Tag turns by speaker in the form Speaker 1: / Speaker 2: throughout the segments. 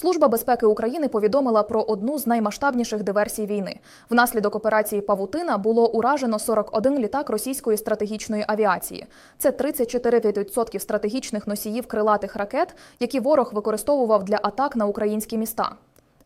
Speaker 1: Служба безпеки України повідомила про одну з наймасштабніших диверсій війни. Внаслідок операції Павутина було уражено 41 літак російської стратегічної авіації. Це 34% стратегічних носіїв крилатих ракет, які ворог використовував для атак на українські міста.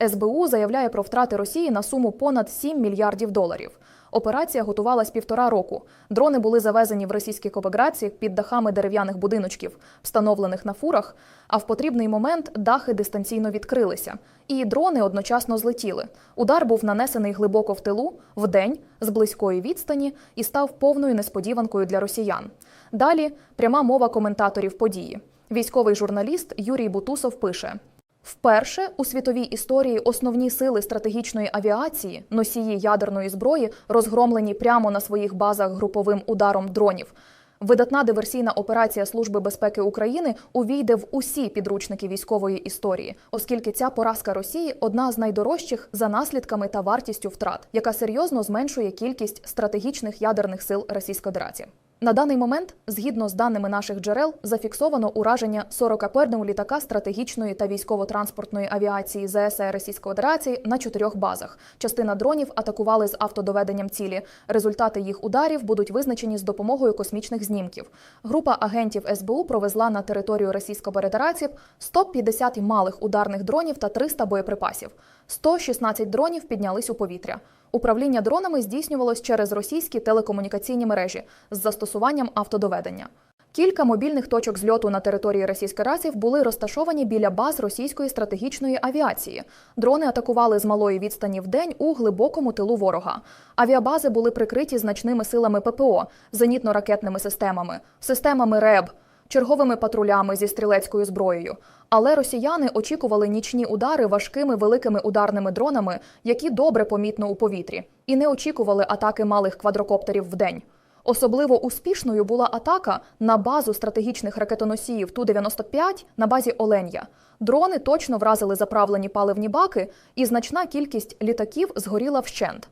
Speaker 1: СБУ заявляє про втрати Росії на суму понад 7 мільярдів доларів. Операція готувалась півтора року. Дрони були завезені в російські кобеграці під дахами дерев'яних будиночків, встановлених на фурах. А в потрібний момент дахи дистанційно відкрилися, і дрони одночасно злетіли. Удар був нанесений глибоко в тилу, вдень, з близької відстані і став повною несподіванкою для росіян. Далі пряма мова коментаторів події. Військовий журналіст Юрій Бутусов пише. Вперше у світовій історії основні сили стратегічної авіації, носії ядерної зброї, розгромлені прямо на своїх базах груповим ударом дронів. Видатна диверсійна операція Служби безпеки України увійде в усі підручники військової історії, оскільки ця поразка Росії одна з найдорожчих за наслідками та вартістю втрат, яка серйозно зменшує кількість стратегічних ядерних сил Російської Федерації. На даний момент, згідно з даними наших джерел, зафіксовано ураження 41 літака стратегічної та військово-транспортної авіації ЗСР Російської Федерації на чотирьох базах. Частина дронів атакували з автодоведенням цілі. Результати їх ударів будуть визначені з допомогою космічних знімків. Група агентів СБУ провезла на територію Російської Федерації 150 малих ударних дронів та 300 боєприпасів. 116 дронів піднялись у повітря. Управління дронами здійснювалось через російські телекомунікаційні мережі з застосуванням автодоведення. Кілька мобільних точок зльоту на території Російської Рації були розташовані біля баз російської стратегічної авіації. Дрони атакували з малої відстані в день у глибокому тилу ворога. Авіабази були прикриті значними силами ППО, зенітно-ракетними системами, системами РЕБ, черговими патрулями зі стрілецькою зброєю. Але росіяни очікували нічні удари важкими великими ударними дронами, які добре помітно у повітрі, і не очікували атаки малих квадрокоптерів вдень. Особливо успішною була атака на базу стратегічних ракетоносіїв Ту-95 на базі Оленя. Дрони точно вразили заправлені паливні баки, і значна кількість літаків згоріла вщент.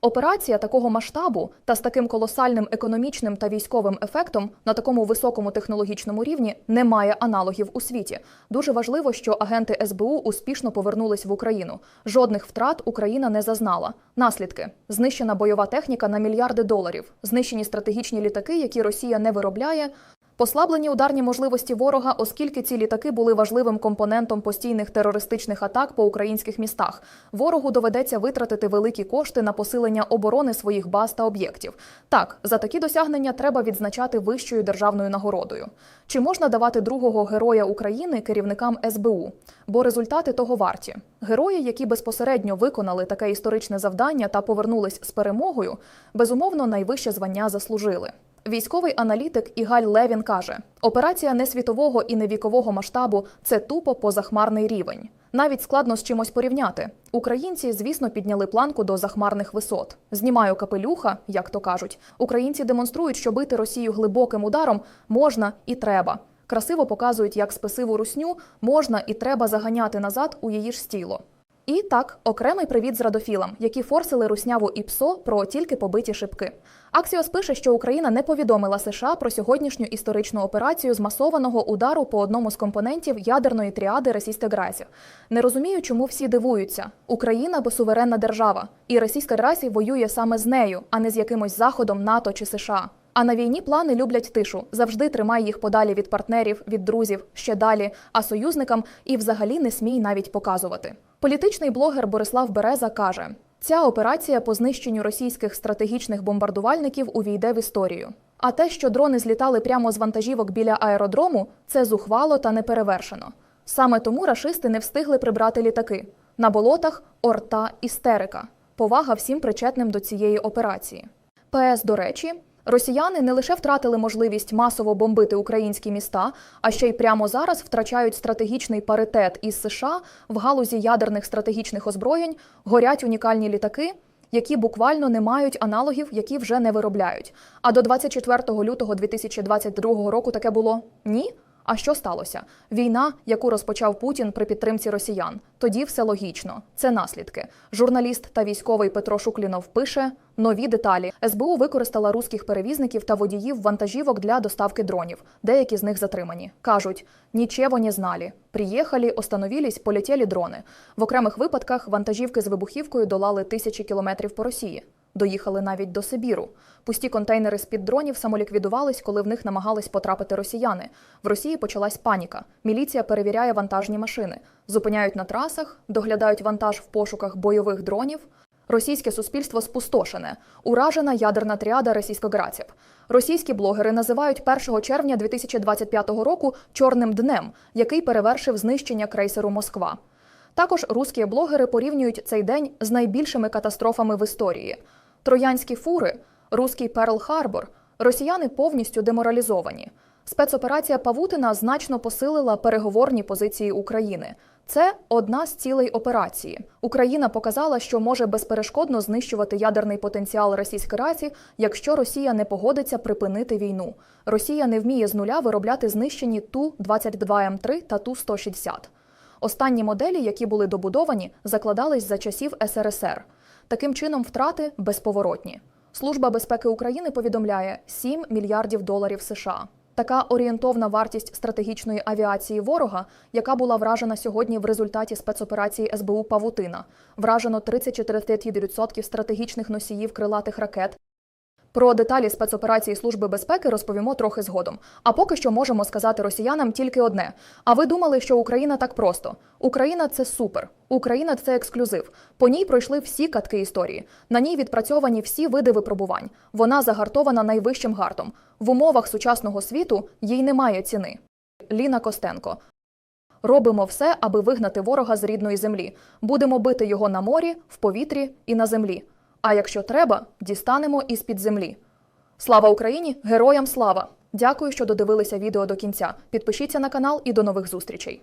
Speaker 1: Операція такого масштабу та з таким колосальним економічним та військовим ефектом на такому високому технологічному рівні не має аналогів у світі. Дуже важливо, що агенти СБУ успішно повернулись в Україну. Жодних втрат Україна не зазнала. Наслідки: знищена бойова техніка на мільярди доларів, знищені стратегічні літаки, які Росія не виробляє. Послаблені ударні можливості ворога, оскільки ці літаки були важливим компонентом постійних терористичних атак по українських містах. Ворогу доведеться витратити великі кошти на посилення оборони своїх баз та об'єктів. Так, за такі досягнення треба відзначати вищою державною нагородою. Чи можна давати другого героя України керівникам СБУ? Бо результати того варті. Герої, які безпосередньо виконали таке історичне завдання та повернулись з перемогою, безумовно найвище звання заслужили. Військовий аналітик Ігаль Левін каже: операція не світового і не вікового масштабу це тупо позахмарний рівень. Навіть складно з чимось порівняти. Українці, звісно, підняли планку до захмарних висот. Знімаю капелюха, як то кажуть. Українці демонструють, що бити Росію глибоким ударом можна і треба. Красиво показують, як спесиву русню можна і треба заганяти назад у її ж стіло. І так, окремий привіт зрадофілам, які форсили русняву і ПСО про тільки побиті шибки. Аксіос пише, що Україна не повідомила США про сьогоднішню історичну операцію змасованого удару по одному з компонентів ядерної тріади Російської Грасі. Не розумію, чому всі дивуються. Україна бо суверенна держава, і Російська Грасі воює саме з нею, а не з якимось заходом НАТО чи США. А на війні плани люблять тишу. Завжди тримай їх подалі від партнерів, від друзів, ще далі, а союзникам і взагалі не смій навіть показувати. Політичний блогер Борислав Береза каже: ця операція по знищенню російських стратегічних бомбардувальників увійде в історію. А те, що дрони злітали прямо з вантажівок біля аеродрому, це зухвало та неперевершено. Саме тому рашисти не встигли прибрати літаки. На болотах орта істерика. Повага всім причетним до цієї операції. ПС, до речі, Росіяни не лише втратили можливість масово бомбити українські міста, а ще й прямо зараз втрачають стратегічний паритет із США в галузі ядерних стратегічних озброєнь, горять унікальні літаки, які буквально не мають аналогів, які вже не виробляють. А до 24 лютого 2022 року таке було ні. А що сталося? Війна, яку розпочав Путін при підтримці росіян. Тоді все логічно. Це наслідки. Журналіст та військовий Петро Шуклінов пише нові деталі. СБУ використала руських перевізників та водіїв вантажівок для доставки дронів. Деякі з них затримані. кажуть, нічого не знали. Приїхали, остановились, полетіли дрони. В окремих випадках вантажівки з вибухівкою долали тисячі кілометрів по Росії. Доїхали навіть до Сибіру. Пусті контейнери з-під дронів самоліквідувались, коли в них намагались потрапити росіяни. В Росії почалась паніка. Міліція перевіряє вантажні машини, зупиняють на трасах, доглядають вантаж в пошуках бойових дронів. Російське суспільство спустошене, уражена ядерна тріада російськоградців. Російські блогери називають 1 червня 2025 року чорним днем, який перевершив знищення крейсеру Москва. Також русські блогери порівнюють цей день з найбільшими катастрофами в історії. Троянські фури, руський Перл Харбор, росіяни повністю деморалізовані. Спецоперація Павутина значно посилила переговорні позиції України. Це одна з цілей операції. Україна показала, що може безперешкодно знищувати ядерний потенціал Російської Раці, якщо Росія не погодиться припинити війну. Росія не вміє з нуля виробляти знищені Ту-22М3 та Ту-160. Останні моделі, які були добудовані, закладались за часів СРСР. Таким чином, втрати безповоротні. Служба безпеки України повідомляє 7 мільярдів доларів США. Така орієнтовна вартість стратегічної авіації ворога, яка була вражена сьогодні в результаті спецоперації СБУ Павутина, вражено 34% стратегічних носіїв крилатих ракет. Про деталі спецоперації Служби безпеки розповімо трохи згодом. А поки що можемо сказати росіянам тільки одне: а ви думали, що Україна так просто? Україна це супер. Україна це ексклюзив. По ній пройшли всі катки історії. На ній відпрацьовані всі види випробувань. Вона загартована найвищим гартом. В умовах сучасного світу їй немає ціни. Ліна Костенко. Робимо все, аби вигнати ворога з рідної землі. Будемо бити його на морі, в повітрі і на землі. А якщо треба, дістанемо із під землі. Слава Україні! Героям слава! Дякую, що додивилися відео до кінця. Підпишіться на канал і до нових зустрічей.